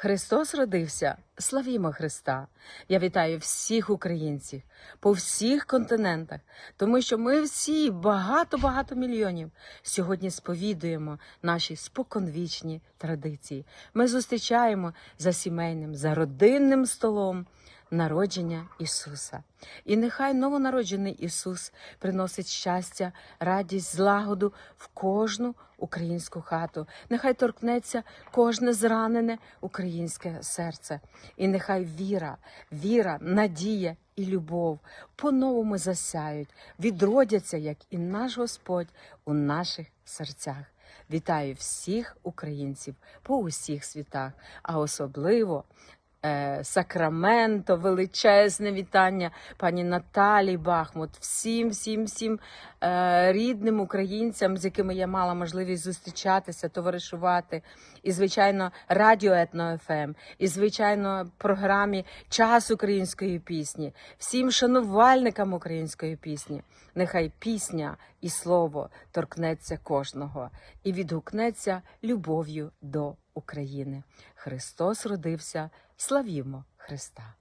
Христос родився, славімо Христа! Я вітаю всіх українців по всіх континентах, тому що ми всі багато-багато мільйонів сьогодні сповідуємо наші споконвічні традиції. Ми зустрічаємо за сімейним, за родинним столом народження Ісуса. І нехай новонароджений Ісус приносить щастя, радість, злагоду в кожну українську хату. Нехай торкнеться кожне зранене українське серце. І нехай віра, віра, надія і любов по-новому засяють, відродяться, як і наш Господь у наших серцях. Вітаю всіх українців по усіх світах, а особливо Сакраменто, величезне вітання пані Наталі Бахмут, всім, всім, всім е, рідним українцям, з якими я мала можливість зустрічатися, товаришувати. І, звичайно, радіо Етно ФМ, і, звичайно, програмі Час української пісні, всім шанувальникам української пісні. Нехай пісня і слово торкнеться кожного і відгукнеться любов'ю до України. Христос родився, славімо Христа!